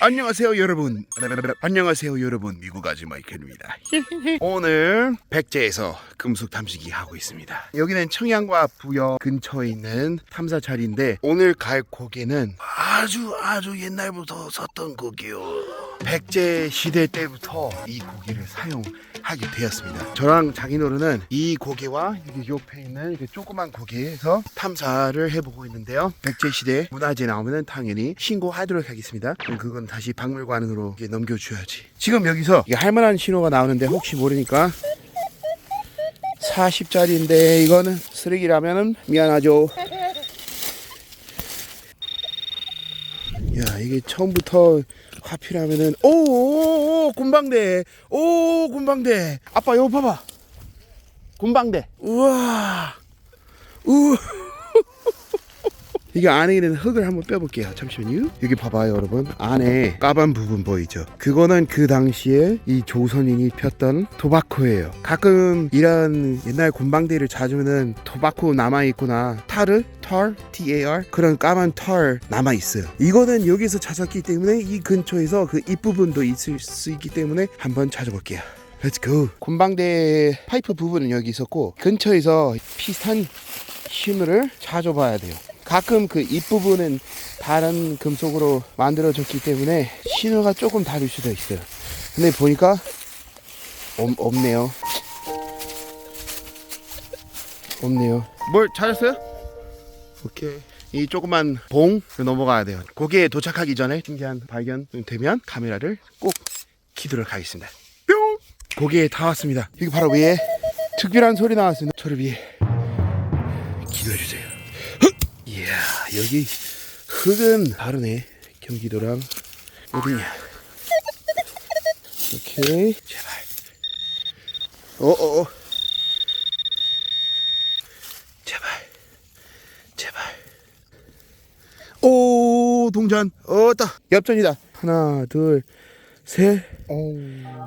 안녕하세요 여러분. 안녕하세요 여러분. 미국 아줌마 이켄입니다. 오늘 백제에서 금속 탐지기 하고 있습니다. 여기는 청양과 부여 근처에 있는 탐사 자리인데 오늘 갈 고개는 아주 아주 옛날부터 썼던 고개요 백제 시대 때부터 이 고개를 사용하게 되었습니다. 저랑 장인어른은 이 고개와 여기 옆에 있는 이렇게 조그만 고개에서 탐사를 해보고 있는데요. 백제 시대 문화재 나오면 당연히 신고하도록 하겠습니다. 그럼 그건 다시 박물관으로 넘겨줘야지. 지금 여기서 할만한 신호가 나오는데 혹시 모르니까 40짜리인데 이거는 쓰레기라면 미안하죠 이게 처음부터 화필하면은 오오오 군방대. 오 군방대. 아빠 이거 봐봐. 군방대. 우와. 우와 이게 안에 있는 흙을 한번 빼볼게요. 잠시만요. 여기 봐봐요, 여러분. 안에 까만 부분 보이죠? 그거는 그 당시에 이 조선인이 폈던 토바코예요. 가끔 이런 옛날 군방대를 찾으면은 토바코 남아 있구나. 타르, 털, T-A-R 그런 까만 털 남아 있어요. 이거는 여기서 찾았기 때문에 이 근처에서 그 잎부분도 있을 수 있기 때문에 한번 찾아볼게요. Let's go. 군방대 파이프 부분은 여기 있었고 근처에서 비슷한 신호를 찾아봐야 돼요. 가끔 그 잎부분은 다른 금속으로 만들어졌기 때문에 신호가 조금 다를 수도 있어요. 근데 보니까 없, 없네요. 없네요. 뭘 찾았어요? 오케이. 이 조그만 봉 넘어가야 돼요. 거기에 도착하기 전에 신기한 발견 되면 카메라를 꼭 키도록 하겠습니다. 뿅! 거기에 다 왔습니다. 여기 바로 위에 특별한 소리 나왔습니다. 저를 위해 기도해 주세요. 여기 흙은 다르네. 경기도랑 어디냐? 오케이 제발. 어어어. 제발. 제발. 오 동전. 어따 엽전이다. 하나 둘 셋.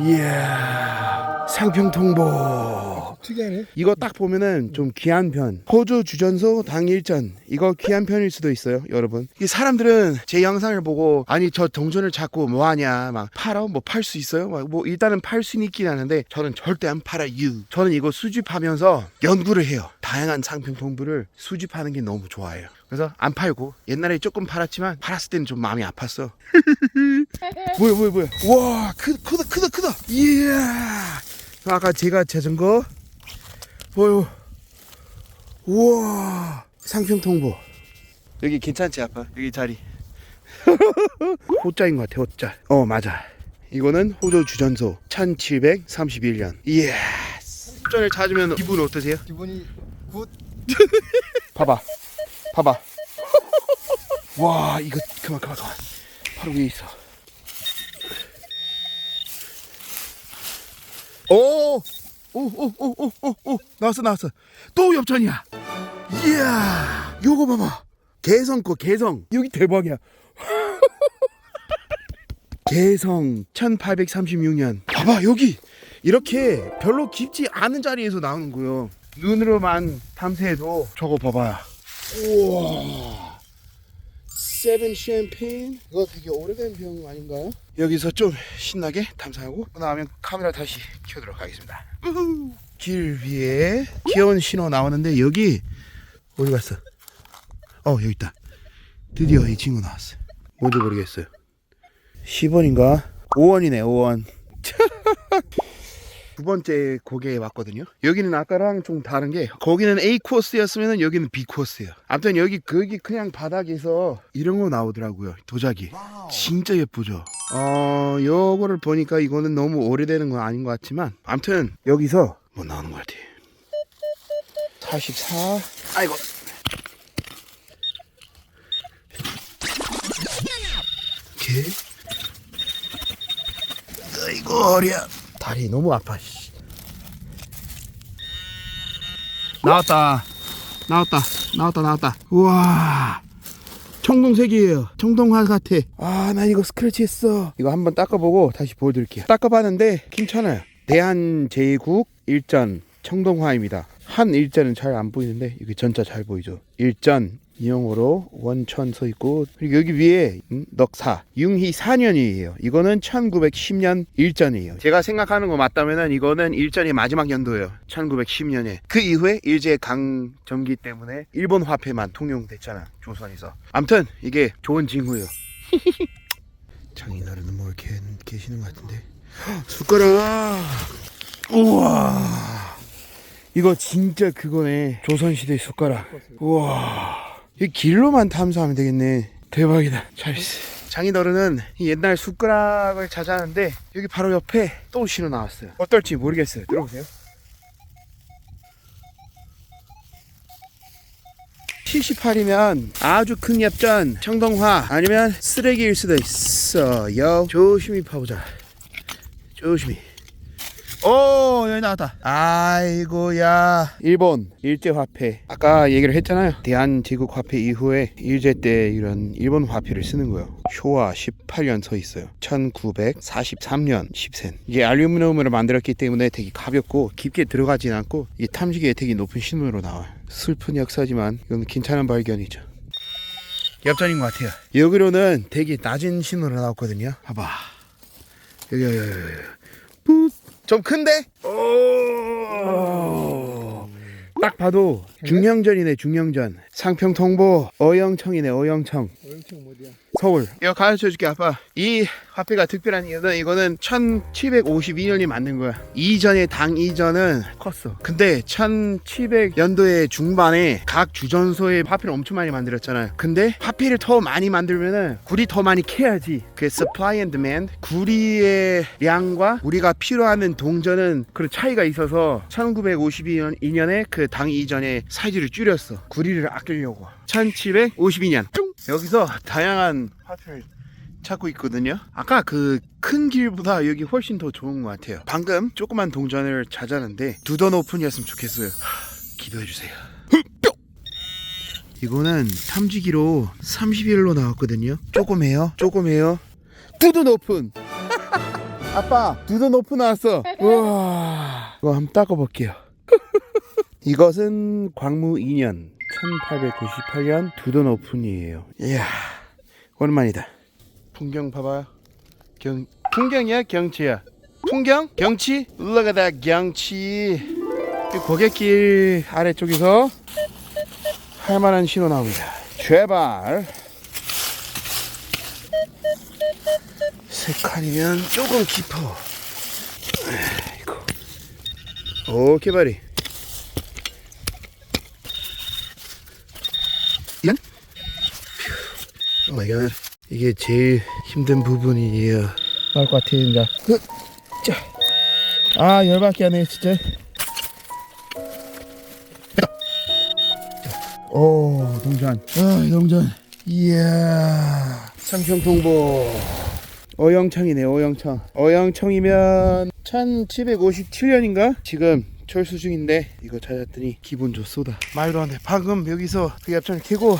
이야 상평 통보. 특이하네. 이거 딱 보면은 좀 귀한 편. 호주 주전소 당일전. 이거 귀한 편일 수도 있어요, 여러분. 이 사람들은 제 영상을 보고 아니 저 동전을 잡고 뭐 하냐, 막 팔아, 뭐 팔 수 있어요? 막 뭐 일단은 팔 수는 있긴 하는데 저는 절대 안 팔아요. 저는 이거 수집하면서 연구를 해요. 다양한 상품 통보를 수집하는 게 너무 좋아해요. 그래서 안 팔고 옛날에 조금 팔았지만 팔았을 때는 좀 마음이 아팠어. 뭐야 뭐야 뭐야. 와 크, 크다 크다 크다. 이야. 아까 제가 찾은 거 뭐요? 우와. 상평 통보. 여기 괜찮지 아빠? 여기 자리. 호자인 것 같아 호자. 어 맞아. 이거는 호조 주전소 1731년. 이야 전을 찾으면 기분 어떠세요? 기분이 굿. 봐봐. 봐봐. 와 이거 그만 그만 그만. 바로 위에 있어. 오! 오오오오오오. 나왔어 나왔어. 또 엽전이야. 이야. 요거 봐봐. 개성 거 개성. 여기 대박이야. 개성. 1836년. 봐봐 여기. 이렇게 별로 깊지 않은 자리에서 나오는 거요. 눈으로만 탐색해도 저거 봐봐요 우와 세븐 샴페인 이거 되게 오래된 병 아닌가요? 여기서 좀 신나게 탐사하고 나오면 카메라 다시 켜도록 하겠습니다. 길 위에 귀여운 신호 나오는데 여기 어디 갔어? 어 여기 있다 드디어 이 친구 나왔어 뭔지 모르겠어요 10원인가? 5원이네 5원 두 번째 고개에 왔거든요. 여기는 아까랑 좀 다른 게 거기는 A 코스였으면 여기는 B 코스예요. 아무튼 여기 거기 그냥 바닥에서 이런 거 나오더라고요. 도자기. 진짜 예쁘죠. 어 요거를 보니까 이거는 너무 오래되는 건 아닌 것 같지만 아무튼 여기서 뭐 나오는 것 같아. 44. 아이고. 오케이. 아이고 허리야. 다리 너무 아파. 씨. 나왔다. 나왔다. 나왔다. 나왔다. 우와. 청동색이에요. 청동화 같아. 아, 나 이거 스크래치 했어. 이거 한번 닦아보고 다시 보여드릴게요. 닦아봤는데 괜찮아요. 대한 제국 일전 청동화입니다. 한 일자는 잘 안 보이는데 여기 전자 잘 보이죠. 일전 이용으로 원천 서 있고 그리고 여기 위에 음, 넉사 융희 4년이에요. 이거는 1910년 일전이에요. 제가 생각하는 거 맞다면은 이거는 일전의 마지막 연도예요. 1910년에 그 이후에 일제 강점기 때문에 일본 화폐만 통용됐잖아 조선에서. 암튼 이게 좋은 징후예요. 장인어른은 뭐 계시는 것 같은데 헉, 숟가락 우와 이거 진짜 그거네 조선시대 숟가락 우와 이 길로만 탐사하면 되겠네. 대박이다. 잘했어 장인어른은 이 옛날 숟가락을 찾았는데 여기 바로 옆에 또 신호 나왔어요. 어떨지 모르겠어요. 들어보세요. 78이면 아주 큰 엽전 청동화 아니면 쓰레기일 수도 있어요. 조심히 파보자. 조심히 오 여기 나왔다. 아이고야. 일본 일제화폐. 아까 얘기를 했잖아요. 대한제국화폐 이후에 일제 때 이런 일본 화폐를 쓰는 거예요. 쇼와 18년 서 있어요. 1943년 10센. 이게 알루미늄으로 만들었기 때문에 되게 가볍고 깊게 들어가진 않고 이게 탐지기에 되게 높은 신호로 나와요. 슬픈 역사지만 이건 괜찮은 발견이죠. 엽전인 것 같아요. 여기로는 되게 낮은 신호로 나왔거든요. 봐봐. 여기 여기 여기. ปุ๊ 좀 큰데? 오. 딱 봐도 중형전이네 중형전 상평통보 어영청이네 어영청 엄청 어디야? 서울. 이거 가르쳐 줄게 아빠. 이 화폐가 특별한 이유는 이거는 1752년이 만든 거야. 이전의 당 이전은 컸어. 근데 1700년도의 중반에 각 주전소에 화폐를 엄청 많이 만들었잖아요. 근데 화폐를 더 많이 만들면은 구리 더 많이 캐야지. 그 supply and demand 구리의 양과 우리가 필요하는 동전은 그런 차이가 있어서 1952년에 그 당 이전에 사이즈를 줄였어. 구리를 아끼려고 1752년 여기서 다양한 화폐를 찾고 있거든요. 아까 그 큰 길보다 여기 훨씬 더 좋은 것 같아요. 방금 조그만 동전을 찾았는데 두던 오픈이었으면 좋겠어요. 하, 기도해 주세요. 이거는 탐지기로 31로 나왔거든요. 조금 해요. 조금 해요. 두던 오픈. 아빠 두던 오픈 나왔어. 우와. 이거 한번 닦아볼게요. 이것은 광무 2년 1898년 두던 오픈이에요. 이야 오랜만이다. 풍경 봐봐요. 경 풍경이야 경치야. 풍경 경치. That 경치. 이 고갯길 아래쪽에서 할 만한 신호 나옵니다. 제발. 세 칸이면 조금 깊어. 아이고. 오케이 바리. 양? 오 마이 갓. 이게 제일 힘든 부분이에요. 나올 것 같아, 진짜. 그, 자. 아, 열받게 하네, 진짜. 오, 동전. 아, 동전. 이야. 상평 통보. 어영청이네, 어영청. 어영청이면 1757년인가? 지금 철수 중인데 이거 찾았더니 기분 좋소다. 말도 안 돼. 방금 여기서 그 엽전을 캐고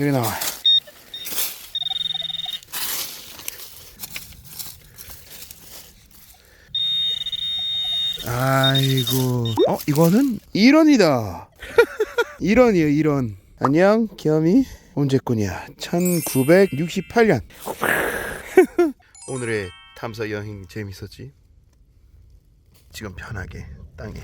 여기 나와. 아이고. 어, 이거는 1원이다. 1원이에요, 1원. 안녕, 기어미. 언제꾼이야? 1968년. 오늘의 탐사 여행 재밌었지? 지금 편하게 땅에.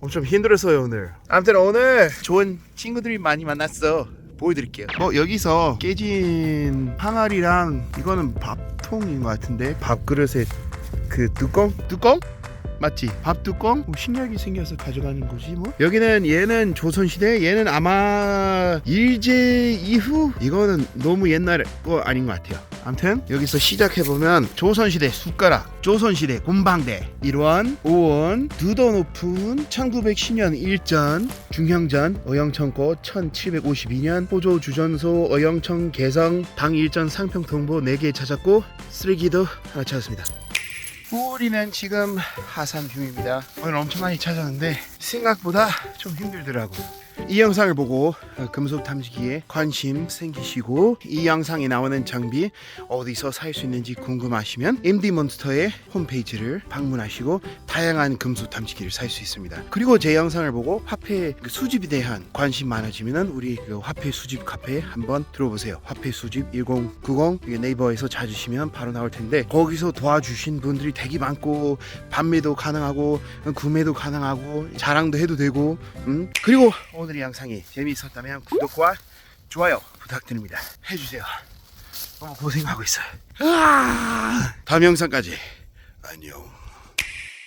엄청 힘들었어요 오늘. 아무튼 오늘 좋은 친구들이 많이 만났어. 보여드릴게요. 어 여기서 깨진 항아리랑 이거는 밥통인 것 같은데 밥그릇에 그 뚜껑 뚜껑 맞지? 밥 뚜껑 뭐 신기하게 생겨서 가져가는 거지 뭐. 여기는 얘는 조선 시대, 얘는 아마 일제 이후 이거는 너무 옛날 거 아닌 것 같아요. 아무튼 여기서 시작해 보면 조선 시대 숟가락, 조선 시대 곰방대, 1원, 5원, 두던 오픈, 1910년 일전, 중형전, 어영청고 1752년 호조 주전소 어영청 개성 당 일전 상평통보 4개 찾았고 쓰레기도 하나 찾았습니다. 우리는 지금 하산 중입니다. 오늘 엄청 많이 찾았는데 생각보다 좀 힘들더라고. 이 영상을 보고 어, 금속 탐지기에 관심 생기시고 이 영상에 나오는 장비 어디서 살 수 있는지 궁금하시면 MD몬스터의 홈페이지를 방문하시고 다양한 금속 탐지기를 살 수 있습니다. 그리고 제 영상을 보고 화폐 그 수집에 대한 관심 많아지면은 우리 그 화폐 수집 카페에 한번 들어보세요. 화폐 수집 1090 이게 네이버에서 찾으시면 바로 나올 텐데 거기서 도와주신 분들이 되게 많고 판매도 가능하고 구매도 가능하고 자랑도 해도 되고 음? 그리고 오늘 이 영상이 재미있었다면 구독과 좋아요 부탁드립니다. 해주세요. 너무 고생하고 있어요. 다음 영상까지 안녕.